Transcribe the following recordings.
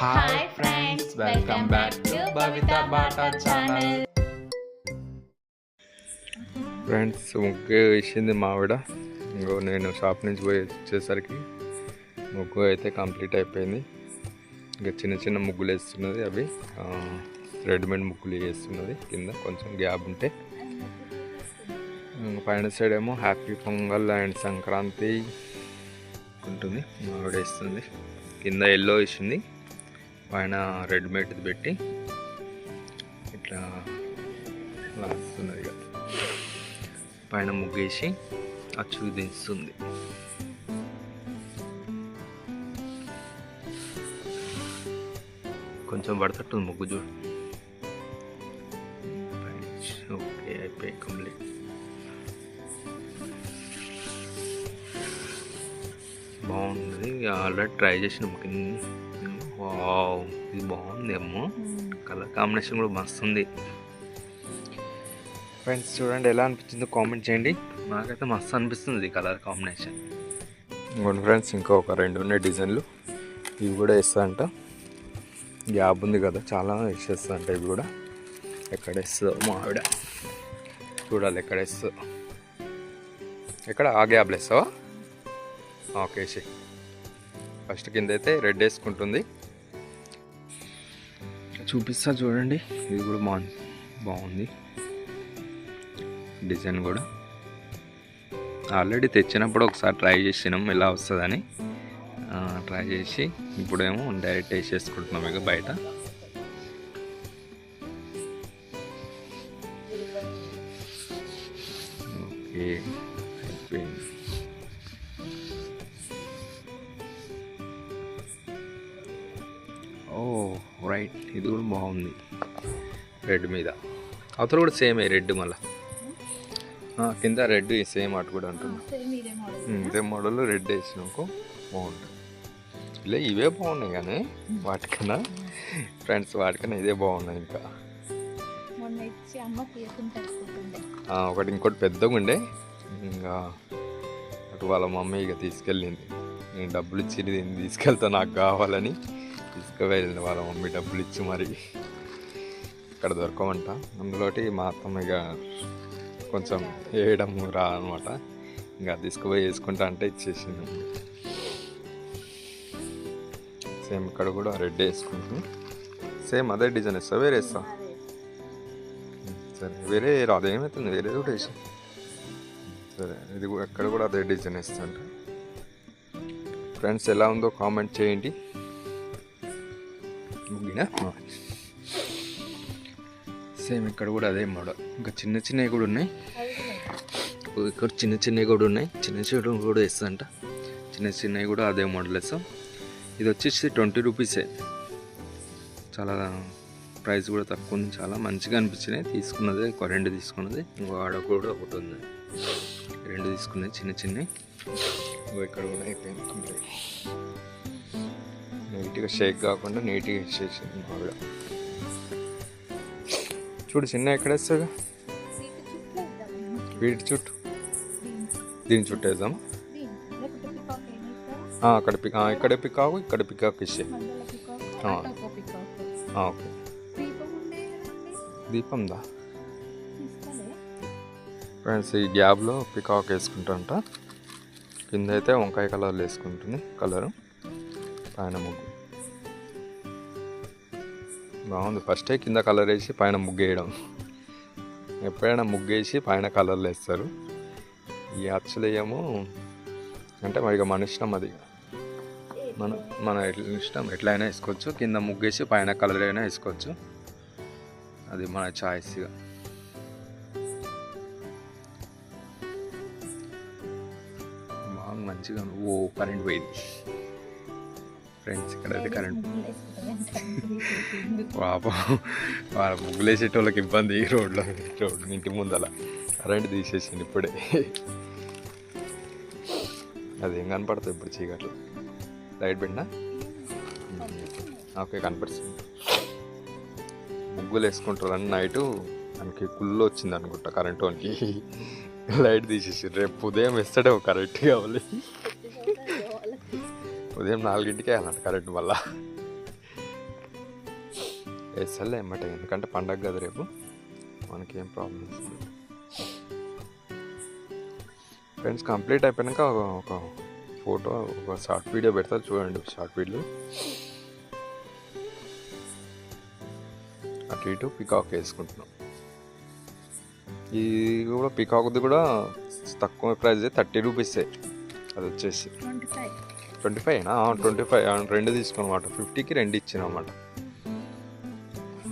Hi friends welcome back to Bata channel friends ముగ్గు వేసింది మావిడ ఇంకో నేను షాప్ నుంచి పోయి వచ్చేసరికి ముగ్గు అయితే కంప్లీట్ అయిపోయింది. ఇంకా చిన్న చిన్న ముగ్గులు వేస్తున్నది అవి. రెడీమేడ్ ముగ్గులు వేస్తున్నది కింద. కొంచెం గ్యాప్ ఉంటే. పైన సైడ్ ఏమో హ్యాపీ పొంగల్ అండ్ సంక్రాంతి ఉంటుంది. మావిడ వేస్తుంది. కింద ఎల్లో వేసింది. పైన రెడీమేడ్ పెట్టి ఇట్లా లాస్తున్నది ఇక పైన ముగ్గేసి అచ్చుకు దించుతుంది. కొంచెం పడతట్టుంది ముగ్గు చూడు. ఓకే అయిపోయి కంప్లీట్. బాగుంది. ఆల్రెడీ ట్రై చేసిన వావ్ ఇది బాగుంది అమ్మో. కలర్ కాంబినేషన్ కూడా మస్తు ఉంది ఫ్రెండ్స్ చూడండి ఎలా అనిపించిందో కామెంట్ చేయండి. నాకైతే మస్తు అనిపిస్తుంది ఈ కలర్ కాంబినేషన్. ఇంకోటి ఫ్రెండ్స్ ఇంకా ఒక రెండు ఉన్నాయి డిజైన్లు. ఇవి కూడా వేస్తా అంట గ్యాప్ ఉంది కదా చాలా వేసేస్తా అంట ఇవి కూడా. ఎక్కడ వేస్తుందో మా ఆవిడ. చూడాలి ఎక్కడ వేస్తుందో. ఎక్కడ? ఆ గ్యాప్లు వేస్తావా? ఓకే ఫస్ట్ కింద అయితే రెడ్ వేసుకుంటుంది. చూపిస్తా చూడండి. ఇది కూడా బాగుంది బాగుంది. డిజైన్ కూడా. ఆల్రెడీ తెచ్చినప్పుడు ఒకసారి ట్రై చేసినాం ఎలా వస్తుందని. ట్రై చేసి ఇప్పుడేమో డైరెక్ట్ వేసేసుకుంటున్నాం ఇక బయట. ఓకే. రైట్ ఇది కూడా బాగుంది. రెడ్ మీద. అవతల కూడా సేమే రెడ్ మళ్ళీ. కింద రెడ్ సేమ్ అటు కూడా అంటున్నా. ఇదే మోడల్ రెడ్ వేసినాకు బాగుంటుంది. ఇలా ఇవే బాగున్నాయి కానీ వాటికన్నా. ఫ్రెండ్స్ వాటికన్నా ఇదే బాగున్నాయి ఇంకా. ఒకటి ఇంకోటి పెద్దగా ఉండే. ఇంకా అటు వాళ్ళ మమ్మీ ఇక తీసుకెళ్ళింది. నేను డబ్బులు ఇచ్చి దీన్ని తీసుకెళ్తా నాకు కావాలని. తీసుకువెళ్ళిన వాళ్ళ మమ్మీ డబ్బులు ఇచ్చి మరి ఇక్కడ దొరకమంట. అందులోటి మా అత్తమ్మ ఇక కొంచెం వేయడం రా అనమాట ఇంకా తీసుకుపోయి వేసుకుంటా అంటే ఇచ్చేసింది. సేమ్ ఇక్కడ కూడా రెడ్ వేసుకుంటుంది సేమ్ అదే డిజైన్ వేస్తా వేరే వేస్తా. సరే వేరే రాదు ఏమవుతుంది వేరే కూడా వేసి. సరే ఇది కూడా ఎక్కడ కూడా అదే డిజైన్ వేస్తాంట ఫ్రెండ్స్ ఎలా ఉందో కామెంట్ చేయండి. ముగినా సేమ్ ఇక్కడ కూడా అదే మోడల్ ఇంకా చిన్న చిన్నవి కూడా ఉన్నాయి. ఇక్కడ చిన్న చిన్నవి కూడా ఉన్నాయి. చిన్న చిన్న కూడా వేస్తుందంట. చిన్న చిన్నవి కూడా అదే మోడల్ వేస్తాం. ఇది వచ్చేసి ట్వంటీ రూపీసే చాలా ప్రైస్ కూడా తక్కువ ఉంది. చాలా మంచిగా అనిపించినాయి. తీసుకున్నది ఒక రెండు తీసుకున్నది. ఇంకో ఆడ కూడా ఒకటి ఉంది. రెండు తీసుకున్నాయి చిన్న చిన్నవి. ఇంకో ఇక్కడ కూడా అయిపోయింది. కంప్లీట్ నీట్గా షేక్ కాకుండా నీట్గా వేసేసింది ఆవిడ. చూడు చిన్న ఎక్కడ వేస్తాగా వీటి చుట్టూ. దీని చుట్టూ వేద్దాం అక్కడ పిక్ ఇక్కడ పికాకు ఇక్కడ పికాక్ ఇచ్చే ఓకే. దీపం దా ఫ్రెండ్స్ ఈ గ్యాప్లో పికాక్ వేసుకుంటా కింద అయితే వంకాయ కలర్లు వేసుకుంటుంది కలరు. పైన ముగ్గు. బాగుంది. ఫస్టే కింద కలర్ వేసి పైన ముగ్గు వేయడం. ఎప్పుడైనా ముగ్గు వేసి పైన కలర్లు వేస్తారు. ఈ అచ్చలేయము వేయము అంటే మరి ఇక మన ఇష్టం అది. మన మన ఎట్ల- ఇష్టం ఎట్లయినా వేసుకోవచ్చు. కింద ముగ్గేసి పైన కలర్ అయినా వేసుకోవచ్చు. అది మన చాయిస్ బాగుంది. బాగా మంచిగా ఓ కరెంట్ పోయింది. ఫ్రెండ్స్ ఇక్కడ అయితే కరెంట్ పాపం వాళ్ళ ముగ్గులేసేటోళ్ళకి ఇబ్బంది ఈ రోడ్లో రోడ్డు ఇంటి ముందల. కరెంట్ తీసేసింది ఇప్పుడే. అదేం కనపడుతుంది ఇప్పుడు చీకట్లు? లైట్ పెట్టినా? ఓకే కనపడుతుంది. ముగ్గులు వేసుకుంటారు అని నైట్ మనకి కుళ్ళు వచ్చింది అనుకుంటా కరెంట్ వానికి లైట్ తీసేసి రేపు ఉదయం వేస్తాడే కరెంట్ కావాలి. ఉదయం నాలుగింటికే వెళ్ళాలంట కరెంటు వల్ల వేసలే ఎమ్మటే ఎందుకంటే పండగ కదా రేపు. మనకి ఏం ప్రాబ్లమ్స్ ఫ్రెండ్స్ కంప్లీట్ అయిపోయాక ఒక ఒక ఫోటో ఒక షార్ట్ వీడియో పెడతారు చూడండి షార్ట్ వీడియో అటు ఇటు పికాక్ వేసుకుంటున్నాం. ఇది కూడా పికాక్ది కూడా తక్కువ ప్రైస్ థర్టీ రూపీసే అది వచ్చేసి. Twenty five twenty five twenty five రెండు తీసుకున్నమాట. ఫిఫ్టీకి రెండు ఇచ్చిన అన్నమాట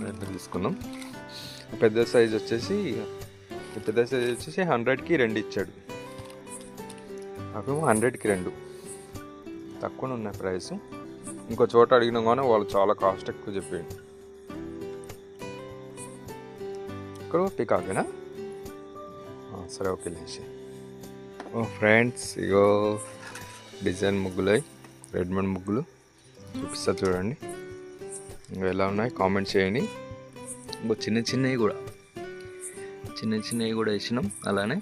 రెండు తీసుకున్నాం. పెద్ద సైజ్ వచ్చేసి పెద్ద సైజ్ వచ్చేసి హండ్రెడ్కి రెండు ఇచ్చాడు. అవేమో హండ్రెడ్కి రెండు. తక్కువనే ఉన్నాయి ప్రైస్. ఇంకో చోట అడిగినా కానీ వాళ్ళు చాలా కాస్ట్ ఎక్కువ చెప్పాడు ఇక్కడ పికాకేనా? సరే ఓకే లేచి. ఓ ఫ్రెండ్స్ ఇగో. డిజైన్ ముగ్గులు రెడ్మండ్ ముగ్గులు చూపిస్తా చూడండి. ఇంకా ఎలా ఉన్నాయి? కామెంట్ చేయండి. ఇంకో చిన్న చిన్నవి కూడా. చిన్న చిన్నవి కూడా వేసినాం అలానే.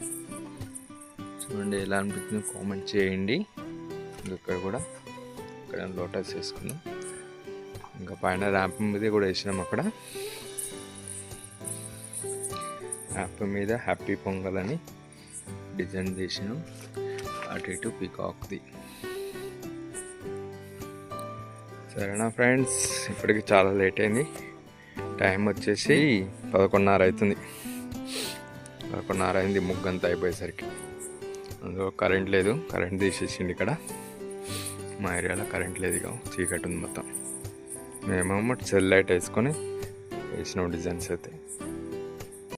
చూడండి ఎలా అనిపిస్తుంది కామెంట్ చేయండి. ఇక్కడ కూడా. ఇక్కడ లోటస్ వేసుకున్నాం. ఇంకా పైన ర్యాంప్ మీద కూడా వేసినాం అక్కడ. ర్యాంప్ మీద హ్యాపీ పొంగల్ అని డిజైన్ చేసినాం. అటు ఇటు పీకాక్ది. సరేనా ఫ్రెండ్స్? ఇప్పటికి చాలా లేట్ అయింది. టైం వచ్చేసి పదకొండున్నర అవుతుంది పదకొండున్నర అయింది ముగ్గంతా అయిపోయేసరికి. అందులో కరెంట్ లేదు కరెంట్ తీసేసింది ఇక్కడ. మా ఏరియాలో కరెంట్ లేదు ఇక చీకటి ఉంది మొత్తం. మేమేమో సెల్ లైట్ వేసుకొని వేసినాం డిజైన్స్ అయితే.